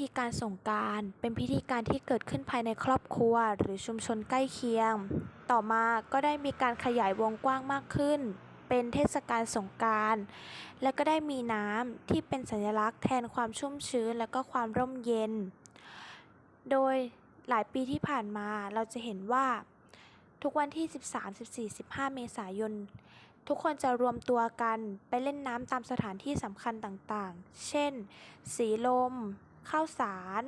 ธีการส่งกานต์เป็นพิธีการที่เกิดขึ้นภายในครอบครัว หรือชุมชนใกล้เคียง ต่อมาก็ได้มีการขยายวงกว้างมากขึ้น เป็นเทศกาลสงกานต์และก็ได้มีน้ำที่เป็นสัญลักษณ์แทนความชุ่มชื้นและก็ความร่มเย็น โดยหลายปีที่ผ่านมาเราจะเห็นว่า ทุกวันที่ 13 14 15 เมษายนทุกคนจะรวมตัวกันไปเล่นน้ำตามสถานที่สำคัญต่างๆ เช่น สีลม ข้าวสาร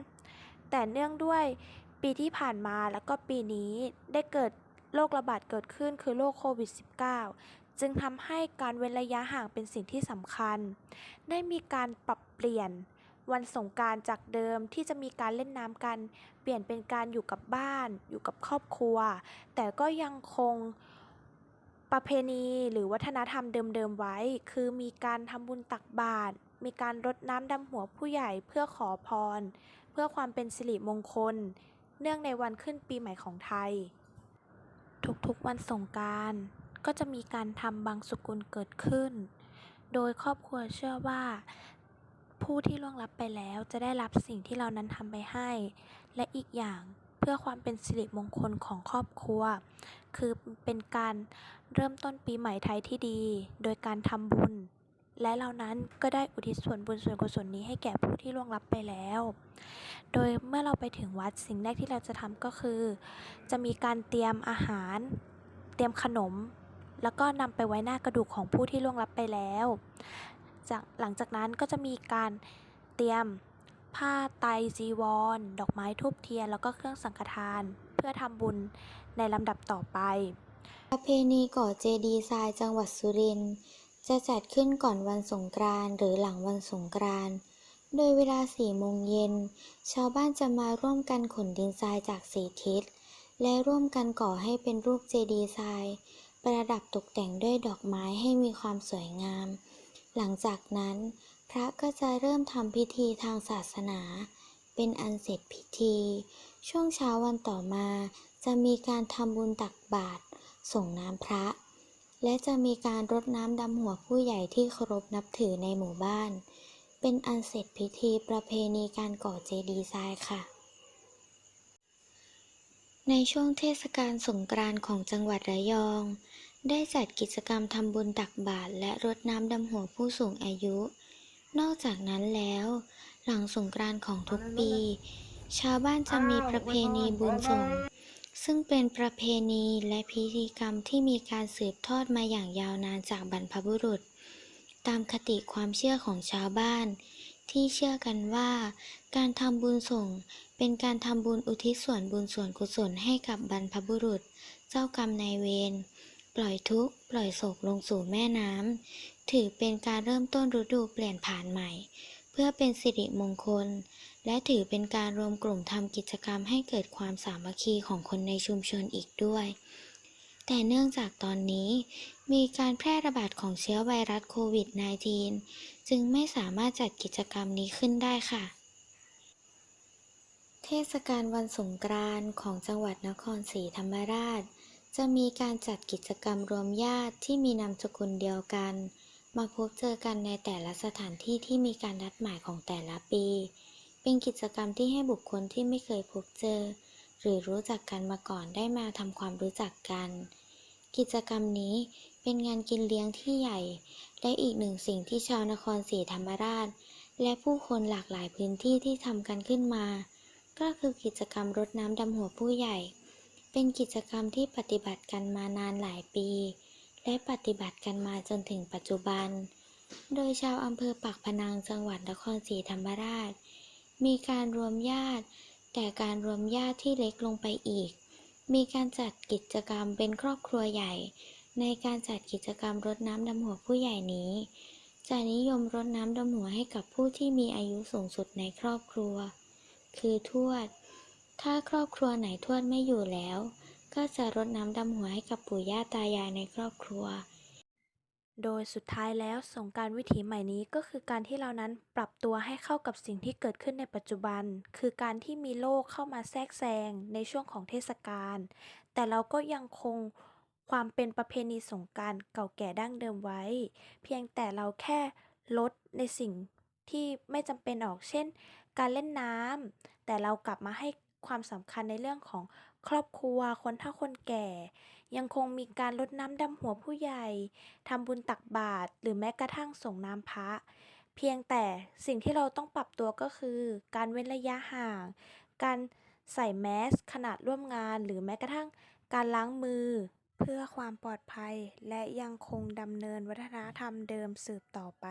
แต่เนื่องด้วยปีที่ผ่านมาแล้วก็ปีนี้ได้เกิดโรคระบาดเกิดขึ้นคือโรคโควิด -19 จึงทำให้การเว้นระยะห่างเป็นสิ่งที่สำคัญ ได้มีการปรับเปลี่ยนวันสงกานต์จากเดิมที่จะมีการเล่นน้ำกัน เปลี่ยนเป็นการอยู่กับบ้าน อยู่กับครอบครัว แต่ก็ยังคงประเพณีหรือวัฒนธรรมเดิมๆไว้ คือมีการทำบุญตักบาตร มีการรดน้ำดำหัวผู้ใหญ่เพื่อขอพร เพื่อความเป็นสิริมงคล เนื่องในวันขึ้นปีใหม่ของไทย ทุกๆวันสงกานต์ก็จะมีการทำบางสกุลเกิดขึ้น โดยครอบครัวเชื่อว่า ผู้ที่ล่วงลับไปแล้วจะได้รับสิ่งที่เรานั้นทำไปให้ และอีกอย่างเพื่อความเป็นสิริมงคลของครอบครัว คือเป็นการเริ่มต้นปีใหม่ไทยที่ดี โดยการทำบุญ และเรานั้นก็ได้อุทิศส่วนบุญส่วนกุศลนี้ให้แก่ผู้ที่ล่วงลับไปแล้ว โดยเมื่อเราไปถึงวัดสิ่งแรกที่เราจะทำก็คือ จะมีการเตรียมอาหาร เตรียมขนม แล้วก็นำไปไว้หน้ากระดูกของผู้ที่ล่วงลับไปแล้ว จากหลังจากนั้นก็จะมีการเตรียมผ้าไตรจีวร ดอกไม้ทูบเทียน แล้วก็เครื่องสังฆทาน เพื่อทำบุญในลำดับต่อไป ประเพณีก่อเจดีย์ทรายจังหวัดสุรินทร์ จะจัดขึ้นก่อนวันสงกรานต์หรือหลังวันสงกรานต์ โดยเวลาสี่โมงเย็น ชาวบ้านจะมาร่วมกันขนดินทรายจากสี่ทิศ และร่วมกันก่อให้เป็นรูปเจดีย์ทราย ประดับตกแต่งด้วยดอกไม้ให้มีความสวยงาม หลังจากนั้น พระก็จะเริ่มทำพิธีทางศาสนา เป็นอันเสร็จพิธี ช่วงเช้าวันต่อมาจะมีการทำบุญตักบาตรส่งน้ำพระ และจะมีการรดน้ำดำหัวผู้ใหญ่ที่เคารพนับถือในหมู่บ้าน เป็นอันเสร็จพิธีประเพณีการก่อเจดีย์ทรายค่ะ ในช่วงเทศกาลสงกรานต์ของจังหวัดระยอง ได้จัดกิจกรรมทำบุญตักบาตรและรดน้ำดำหัวผู้สูงอายุ นอกจากนั้นแล้ว หลังสงกรานต์ของทุกปี ชาวบ้านจะมีประเพณีบุญส่ง ซึ่งเป็นประเพณีและพิธีกรรมที่มีการสืบทอดมาอย่างยาวนานจากบรรพบุรุษ ตามคติความเชื่อของชาวบ้าน ที่เชื่อกันว่า การทำบุญส่งเป็นการทำบุญอุทิศส่วนบุญส่วนกุศลให้กับบรรพบุรุษ เจ้ากรรมนายเวรปล่อยทุกข์ปล่อยโศกลงสู่แม่น้ำถือเป็นการเริ่มต้นฤดูเปลี่ยนผ่านใหม่ พื่อเป็นสิริมงคล และถือเป็นการรวมกลุ่มทำกิจกรรมให้เกิดความสามัคคีของคนในชุมชนอีกด้วย แต่เนื่องจากตอนนี้ มีการแพร่ระบาดของเชื้อไวรัสโควิด -19 จึงไม่สามารถจัดกิจกรรมนี้ขึ้นได้ค่ะ เทศกาลวันสงกรานต์ของจังหวัดนครศรีธรรมราช จะมีการจัดกิจกรรมรวมญาติที่มีนามสกุลเดียวกัน มาพบเจอกันในแต่ละสถานที่ที่มีการนัดหมายของแต่ละปี เป็นกิจกรรมที่ให้บุคคลที่ไม่เคยพบเจอ หรือรู้จักกันมาก่อนได้มาทำความรู้จักกัน กิจกรรมนี้เป็นงานกินเลี้ยงที่ใหญ่ และอีกหนึ่งสิ่งที่ชาวนครศรีธรรมราช และผู้คนหลากหลายพื้นที่ที่ทำกันขึ้นมา ก็คือกิจกรรมรดน้ำดำหัวผู้ใหญ่ เป็นกิจกรรมที่ปฏิบัติกันมานานหลายปี และปฏิบัติกันมาจนถึงปัจจุบัน โดยชาวอำเภอปากพนังจังหวัดนครศรีธรรมราช มีการรวมญาติ แต่การรวมญาติที่เล็กลงไปอีก มีการจัดกิจกรรมเป็นครอบครัวใหญ่ ในการจัดกิจกรรมรดน้ำดำหัวผู้ใหญ่นี้จะนิยมรดน้ำดำหัวให้กับผู้ที่มีอายุสูงสุดในครอบครัว คือทวด ถ้าครอบครัวไหนทวดไม่อยู่แล้ว ก็จะรดน้ำดำหัวให้กับปู่ย่าตายายในครอบครัว โดยสุดท้ายแล้วสงการวิถีใหม่นี้ก็คือการที่เรานั้นปรับตัวให้เข้ากับสิ่งที่เกิดขึ้นในปัจจุบัน คือการที่มีโลกเข้ามาแทรกแซงในช่วงของเทศกาล แต่เราก็ยังคงความเป็นประเพณีสงการเก่าแก่ดั้งเดิมไว้ เพียงแต่เราแค่ลดในสิ่งที่ไม่จำเป็นออก เช่น การเล่นน้ำแต่เรากลับมาให้ความสำคัญในเรื่องของ ครอบครัวคนเฒ่าคนแก่ ยังคงมีการรดน้ำดำหัวผู้ใหญ่ทำบุญตักบาตรหรือแม้กระทั่งส่งน้ำพระ เพียงแต่สิ่งที่เราต้องปรับตัวก็คือ การเว้นระยะห่าง การใส่แมสขณะร่วมงานหรือแม้กระทั่งการล้างมือ เพื่อความปลอดภัยและยังคงดำเนินวัฒนธรรมเดิมสืบต่อไป